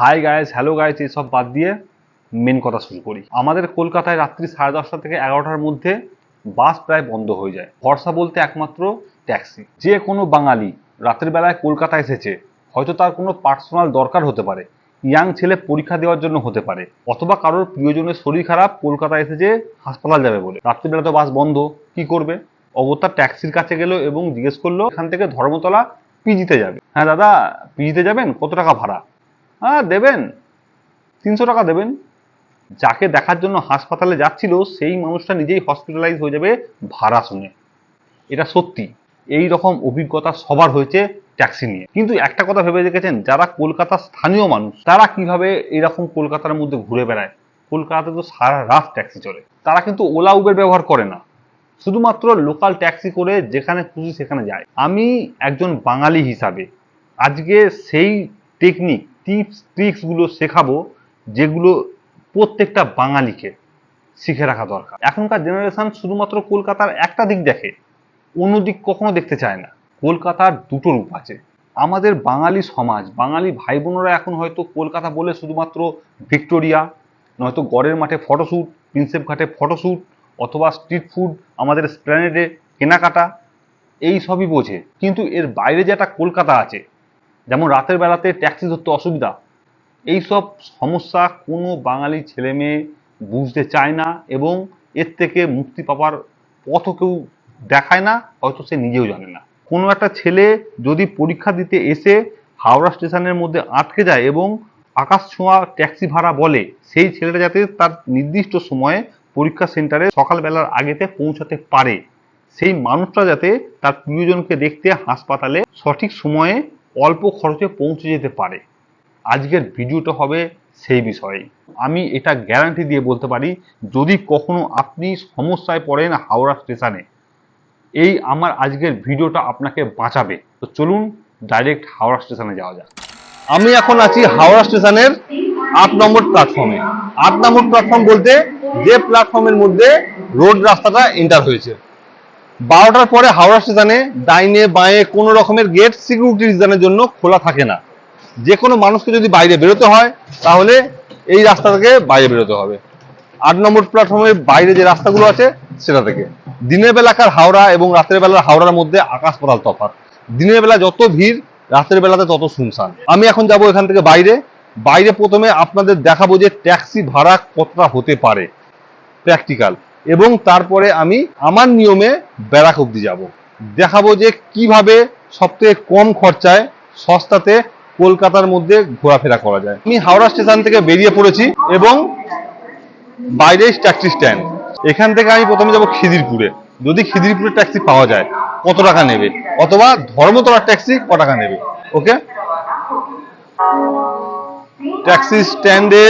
Hi guys hello guys এইসব বাদ দিয়ে মেন কথা শুরু করি। আমাদের কলকাতায় রাত্রি সাড়ে দশটা থেকে এগারোটার মধ্যে বাস প্রায় বন্ধ হয়ে যায়। ভরসা বলতে একমাত্র ট্যাক্সি। যে কোনো বাঙালি রাত্রির বেলায় কলকাতা এসেছে, হয়তো তার কোনো পার্সোনাল দরকার হতে পারে ইয়াং ছেলে পরীক্ষা দেওয়ার জন্য হতে পারে, অথবা কারোর প্রিয়জনের শরীর খারাপ কলকাতা এসেছে হাসপাতাল যাবে বলে। রাত্রিবেলা তো বাস বন্ধ, কি করবে? অবতার ট্যাক্সির কাছে গেল এবং জিজ্ঞেস করল, এখান থেকে ধর্মতলা পিজিতে যাবে? হ্যাঁ দাদা পিজিতে যাবেন? কত টাকা ভাড়া? হ্যাঁ দেবেন। তিনশো টাকা দেবেন। যাকে দেখার জন্য হাসপাতালে যাচ্ছিল, সেই মানুষটা নিজেই হসপিটালাইজ হয়ে যাবে ভাড়া শুনে এটা সত্যি। এই রকম অভিজ্ঞতা সবার হয়েছে ট্যাক্সি নিয়ে। কিন্তু একটা কথা ভেবে দেখেছেন যারা কলকাতার স্থানীয় মানুষ, তারা কীভাবে এরকম কলকাতার মধ্যে ঘুরে বেড়ায়? কলকাতাতে তো সারা রাত ট্যাক্সি চলে। তারা কিন্তু ওলা, উবের ব্যবহার করে না। শুধুমাত্র লোকাল ট্যাক্সি করে যেখানে খুশি সেখানে যায়। আমি একজন বাঙালি হিসাবে, আজকে সেই টেকনিক টিপস ট্রিক্সগুলো শেখাবো, যেগুলো প্রত্যেকটা বাঙালিকে শিখে রাখা দরকার। এখনকার জেনারেশন শুধুমাত্র কলকাতার একটা দিক দেখে, অন্য দিক কখনো দেখতে চায় না। কলকাতার দুটো রূপ আছে। আমাদের বাঙালি সমাজ, বাঙালি ভাই বোনেরা এখন হয়তো কলকাতা বলে শুধুমাত্র ভিক্টোরিয়া, নয়তো গড়ের মাঠে ফটোশ্যুট প্রিন্সেপ ঘাটে ফটোশ্যুট অথবা স্ট্রিট ফুড, আমাদের স্প্ল্যানেডে কেনাকাটা, এই সবই বোঝে। কিন্তু এর বাইরে যে একটা কলকাতা আছে যেমন রাতের বেলাতে ট্যাক্সি ধরতে অসুবিধা। এইসব সমস্যা কোনো বাঙালি ছেলে মেয়ে বুঝতে চায় না এবং এর থেকে মুক্তি পাওয়ার পথও কেউ দেখায় না, হয়তো সে নিজেও জানে না। কোনো একটা ছেলে যদি পরীক্ষা দিতে এসে হাওড়া স্টেশনের মধ্যে আটকে যায় এবং আকাশ ছোঁয়া ট্যাক্সি ভাড়া বলে, সেই ছেলেটা যাতে তার নির্দিষ্ট সময়ে পরীক্ষা সেন্টারে সকালবেলার আগেতে পৌঁছাতে পারে। সেই মানুষটা যাতে তার প্রিয়জনকে দেখতে হাসপাতালে সঠিক সময়ে অল্প খরচে পৌঁছে যেতে পারে। আজকের ভিডিওটা হবে সেই বিষয়ে আমি এটা গ্যারান্টি দিয়ে বলতে পারি, যদি কখনো আপনি সমস্যায় পড়েন হাওড়া স্টেশনে এই আমার আজকের ভিডিওটা আপনাকে বাঁচাবে। তো চলুন ডাইরেক্ট হাওড়া স্টেশনে যাওয়া যাক। আমি এখন আছি হাওড়া স্টেশনের আট নম্বর প্ল্যাটফর্মে আট নম্বর প্ল্যাটফর্ম বলতে যে প্ল্যাটফর্মের মধ্যে রোড রাস্তাটা এন্টার হয়েছে। বারোটার পরে হাওড়া স্টেশনে ডাইনে বাঁয়ে কোনো রকমের গেট সিকিউরিটি রিজনের জন্য খোলা থাকে না। যে কোনো মানুষকে যদি বাইরে বেরোতে হয়, তাহলে এই রাস্তা থেকে বাইরে বেরোতে হবে। আট নম্বর প্ল্যাটফর্মের বাইরে যে রাস্তাগুলো আছে, সেটা থেকে। দিনের বেলাকার হাওড়া এবং রাতের বেলার হাওড়ার মধ্যে আকাশ পাতাল তফাৎ। দিনের বেলা যত ভিড়, রাতের বেলাতে তত শুনশান। আমি এখন যাব এখান থেকে বাইরে। বাইরে প্রথমে আপনাদের দেখাবো যে ট্যাক্সি ভাড়া কতটা হতে পারে। প্র্যাকটিক্যাল এবং তারপরে আমি আমার নিয়মে ব্যারাক অব্দি যাব। দেখাবো যে কীভাবে সবথেকে কম খরচায় সস্তাতে কলকাতার মধ্যে ঘোরাফেরা করা যায়। আমি হাওড়া স্টেশন থেকে বেরিয়ে পড়েছি এবং বাইরে ট্যাক্সি স্ট্যান্ড। এখান থেকে আমি প্রথমে যাব খিদিরপুরে। যদি খিদিরপুরে ট্যাক্সি পাওয়া যায়, কত টাকা নেবে? অথবা ধর্মতলার ট্যাক্সি ক টাকা নেবে? ওকে? ট্যাক্সি স্ট্যান্ডে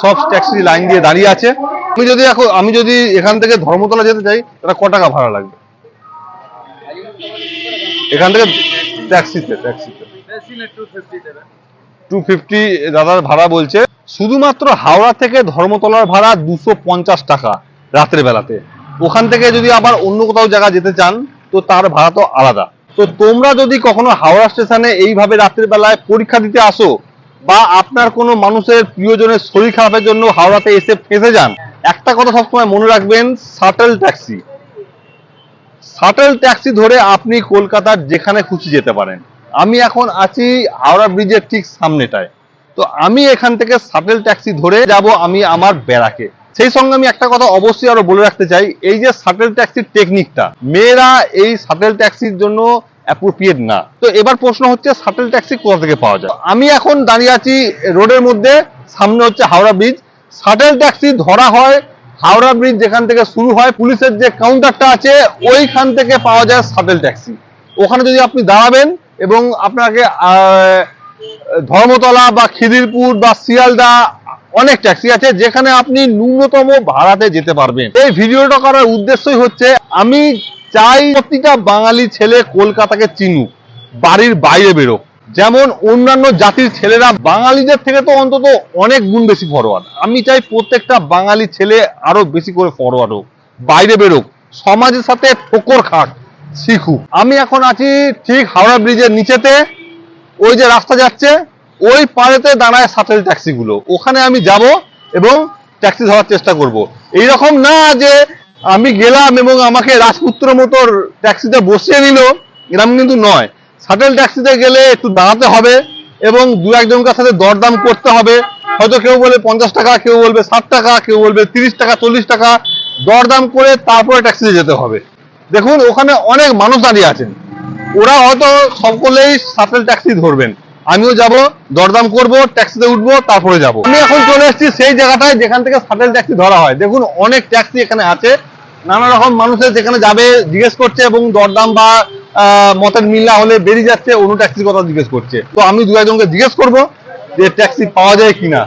সব ট্যাক্সি লাইন দিয়ে দাঁড়িয়ে আছে। আমি যদি এখন আমি যদি এখান থেকে ধর্মতলা যেতে চাই, তাহলে ক টাকা ভাড়া লাগবে? এখান থেকে ট্যাক্সিতে ট্যাক্সিতে। টু ফিফটি দাদার ভাড়া বলছে। শুধুমাত্র হাওড়া থেকে ধর্মতলার ভাড়া দুশো পঞ্চাশ টাকা রাত্রে বেলাতে ওখান থেকে যদি আবার অন্য কোথাও জায়গা যেতে চান, তো তার ভাড়া তো আলাদা। তো তোমরা যদি কখনো হাওড়া স্টেশনে এইভাবে রাতের বেলায় পরীক্ষা দিতে আসো বা আপনার কোনো মানুষের প্রিয়জনের শরীর খারাপের জন্য হাওড়াতে এসে ফেঁসে যান, একটা কথা সবসময় মনে রাখবেন, শাটেল ট্যাক্সি। শাটেল ট্যাক্সি ধরে আপনি কলকাতার যেখানে খুশি যেতে পারেন। আমি এখন আছি হাওড়া ব্রিজের ঠিক সামনেটায়। তো আমি এখান থেকে শাটেল ট্যাক্সি ধরে যাব আমি আমার ব্যারাকে সেই সঙ্গে আমি একটা কথা অবশ্যই আরও বলে রাখতে চাই, এই যে শাটেল ট্যাক্সির টেকনিকটা মেয়েরা এই শাটেল ট্যাক্সির জন্য অ্যাপ্রোপ্রিয়েট না। তো এবার প্রশ্ন হচ্ছে শাটেল ট্যাক্সি কোথা থেকে পাওয়া যায়? আমি এখন দাঁড়িয়ে আছি রোডের মধ্যে, সামনে হচ্ছে হাওড়া ব্রিজ শাটেল ট্যাক্সি ধরা হয় হাওড়া ব্রিজ যেখান থেকে শুরু হয়, পুলিশের যে কাউন্টারটা আছে, ওইখান থেকে পাওয়া যায় শাটেল ট্যাক্সি ওখানে যদি আপনি দাঁড়াবেন এবং আপনাকে ধর্মতলা বা খিদিরপুর বা শিয়ালদা অনেক ট্যাক্সি আছে, যেখানে আপনি ন্যূনতম ভাড়াতে যেতে পারবেন। এই ভিডিওটা করার উদ্দেশ্যই হচ্ছে, আমি চাই প্রতিটা বাঙালি ছেলে কলকাতাকে চিনুক, বাড়ির বাইরে বেরোক। যেমন অন্যান্য জাতির ছেলেরা, বাঙালিদের থেকে তো অন্তত অনেক গুণ বেশি ফরওয়ার্ড আমি চাই প্রত্যেকটা বাঙালি ছেলে আরও বেশি করে ফরওয়ার্ড হোক, বাইরে বেরোক, সমাজের সাথে ঠোকর খাক, শিখুক। আমি এখন আছি ঠিক হাওড়া ব্রিজের নিচেতে, ওই যে রাস্তা যাচ্ছে, ওই পাড়েতে দাঁড়ায় শাটেল ট্যাক্সিগুলো ওখানে আমি যাব এবং ট্যাক্সি ধরার চেষ্টা করব। এইরকম না যে আমি গেলাম এবং আমাকে রাজপুত্র মতো ট্যাক্সিতে বসিয়ে নিল এরকম কিন্তু নয়। শাটেল ট্যাক্সিতে গেলে একটু দাঁড়াতে হবে এবং দু একজনকার সাথে দরদাম করতে হবে। হয়তো কেউ বলবে পঞ্চাশ টাকা, কেউ বলবে ষাট টাকা, কেউ বলবে তিরিশ টাকা, চল্লিশ টাকা। দরদাম করে তারপরে ট্যাক্সিতে যেতে হবে। দেখুন, ওখানে অনেক মানুষ দাঁড়িয়ে আছেন। ওরা হয়তো সকলেই শাটেল ট্যাক্সি ধরবেন। আমিও যাব দরদাম করব ট্যাক্সিতে উঠবো তারপরে যাব আমি এখন চলে এসেছি সেই জায়গাটায় যেখান থেকে শাটেল ট্যাক্সি ধরা হয় দেখুন অনেক ট্যাক্সি এখানে আছে নানা রকম মানুষের যেখানে যাবে জিজ্ঞেস করছে এবং দরদাম বা আহ, মতের মিল না হলে বেরিয়ে যাচ্ছে অন্য ট্যাক্সির কথা জিজ্ঞেস করছে তো আমি দু একজনকে জিজ্ঞেস করবো যে ট্যাক্সি পাওয়া যায় কিনা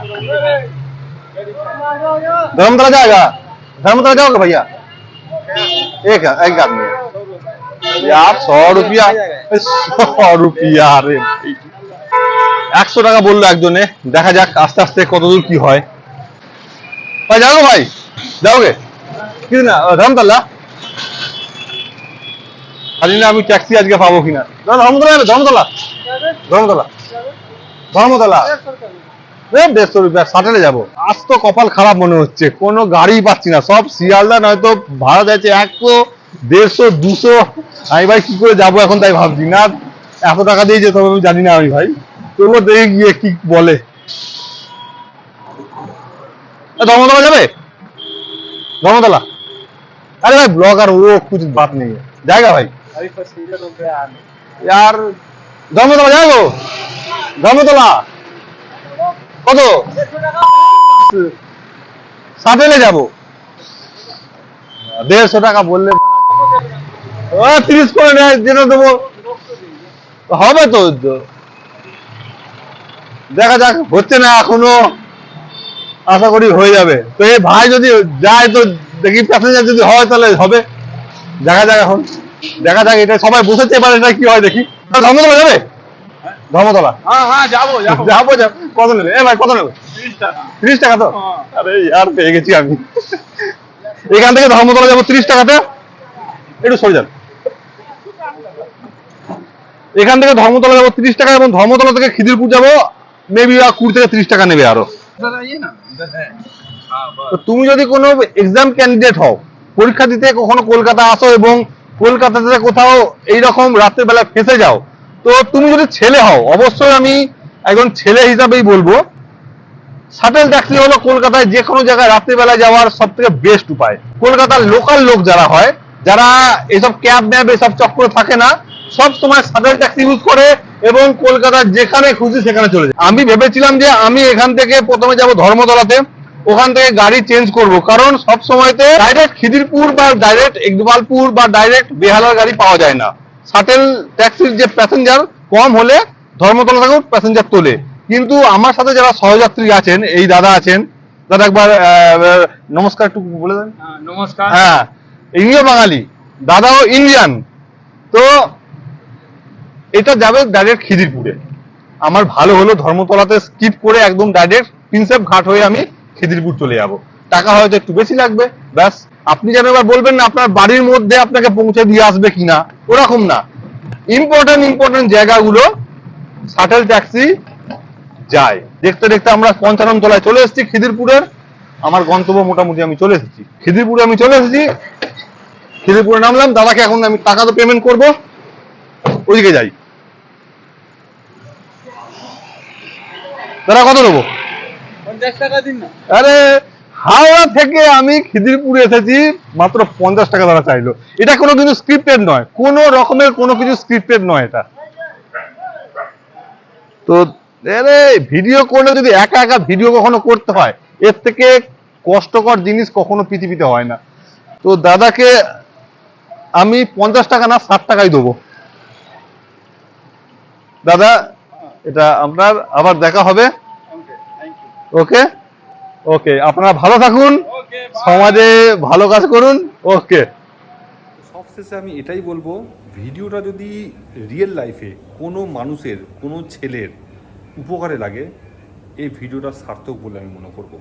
धर्मतला जाएगा धर्मतला जाओगे भैया एक एक आदमी है। यार सौ रुपया सौ रुपया রে একশো টাকা বলল একজনে। দেখা যাক আস্তে আস্তে কতদূর কি হয়। ভাই যাব ভাই। যাওগে কি না জানি না আমি ট্যাক্সি আজকে পাবো কিনা? ধর্মতলা। ধর্মতলা। ধর্মতলা। ধর্মতলা দেড়শো যাব। আজ তো কপাল খারাপ মনে হচ্ছে। কোনো গাড়ি পাচ্ছি না। সব শিয়ালদা, নয়তো ভাড়া যাচ্ছে একশো, দেড়শো, দুশো। আমি ভাই কি করে যাব এখন তাই ভাবছি। না, এত টাকা দিয়ে যেতে হবে আমি জানি না আমি ভাই। তবুও দেখে গিয়ে কি বলে এ, ধর্মতলা যাবে ধর্মতলা अरे भाई ब्लॉगर वो कुछ बात नहीं है जाएगा भाई यार ধর্মতলা যাবো ধর্মতলা কত সাতেলে যাব দেড়শো টাকা বললে ও তিরিশ করে নেয় যেটা দেবো হবে তো দেখা যাক হচ্ছে না এখনও? আশা করি হয়ে যাবে। তো এই ভাই যদি যায় তো দেখি প্যাসেঞ্জার যদি হয় তাহলে হবে। দেখা যাক এখন। দেখা যাক এটা সবাই বসেছে পারে এটা কি হয় দেখি। ধর্মতলা যাবে? ধর্মতলা? হ্যাঁ, হ্যাঁ, যাব কত নেবে? এ ভাই কত নেবে? ত্রিশ টাকা। তো? হ্যাঁ। আরে আর পেয়ে গেছি আমি। এখান থেকে ধর্মতলা যাব ত্রিশ টাকাতে। একটু সরে যান। এখান থেকে ধর্মতলা যাব ত্রিশ টাকা এবং ধর্মতলা থেকে খিদিরপুর যাব মেবি কুড়ি থেকে তিরিশ টাকা নেবে আরও। তুমি যদি কোনো এক্সাম ক্যান্ডিডেট হও, পরীক্ষা দিতে কখনো কলকাতা আসো এবং কলকাতাতে কোথাও এইরকম রাত্রেবেলা ফেঁসে যাও, তো তুমি যদি ছেলে হও, অবশ্যই আমি একজন ছেলে হিসাবেই বলব শাটেল ট্যাক্সি হলো কলকাতায় যে কোনো জায়গায় রাত্রিবেলা যাওয়ার সব থেকে বেস্ট উপায়। কলকাতার লোকাল লোক যারা হয়, যারা এসব ক্যাব ম্যাব এসব চক্র থাকে না, সব সময় শাটেল ট্যাক্সি ইউজ করে এবং কলকাতার যেখানে খুশি সেখানে চলে যায়। আমি ভেবেছিলাম যে আমি এখান থেকে প্রথমে যাব ধর্মতলাতে ওখান থেকে গাড়ি চেঞ্জ করব। কারণ সব সময়তে ডাইরেক্ট খিদিরপুর বা ডাইরেক্ট ইকবালপুর বা ডাইরেক্ট বেহালার গাড়ি পাওয়া যায় না। শাটেল ট্যাক্সির যে প্যাসেঞ্জার কম হলে ধর্মতলা থেকেও প্যাসেঞ্জার তোলে। কিন্তু আমার সাথে যারা সহযাত্রী আছেন এই দাদা আছেন দাদা একবার নমস্কার একটু বলে দেন। হ্যাঁ, নমস্কার। হ্যাঁ ইনিও বাঙালি দাদাও ইন্ডিয়ান তো এটা যাবে ডাইরেক্ট খিদিরপুরে। আমার ভালো হলো, ধর্মতলাতে স্কিপ করে একদম ডাইরেক্ট প্রিন্সেপ ঘাট হয়ে আমি খিদিরপুর চলে যাব। টাকা হয়তো একটু বেশি লাগবে, ব্যাস। আপনি যেন এবার বলবেন না আপনার বাড়ির মধ্যে আপনাকে পৌঁছে দিয়ে আসবে কিনা, ওরকম না। ইম্পর্টেন্ট ইম্পর্টেন্ট জায়গাগুলো শাটেল ট্যাক্সি যায়। দেখতে দেখতে আমরা পঞ্চানন তলায় চলে এসেছি খিদিরপুরের। আমার গন্তব্য মোটামুটি আমি চলে এসেছি। খিদিরপুরে আমি চলে এসেছি। খিদিরপুরে নামলাম, দাদাকে এখন আমি টাকা তো পেমেন্ট করব। ওইদিকে যাই। দাদা কত নেব? আরে হাওড়া থেকে আমি খিদিরপুরে এসেছি মাত্র পঞ্চাশ টাকা তারা চাইলো। এটা কোনো কিছু স্ক্রিপ্টেড নয় কোনো রকমের কোনো কিছু স্ক্রিপ্টেড নয় এটা। তো আরে ভিডিও করলে যদি একা একা ভিডিও কখনো করতে হয় এর থেকে কষ্টকর জিনিস কখনো পৃথিবীতে হয় না। তো দাদাকে আমি পঞ্চাশ টাকা না ষাট টাকাই দেবো। দাদা এটা আপনার আবার দেখা হবে। ওকে ওকে আপনারা ভালো থাকুন। সমাজে ভালো কাজ করুন। ওকে সবশেষে আমি এটাই বলব ভিডিওটা যদি রিয়েল লাইফে কোনো মানুষের কোনো ছেলের উপকারে লাগে এই ভিডিওটা সার্থক বলে আমি মনে করব।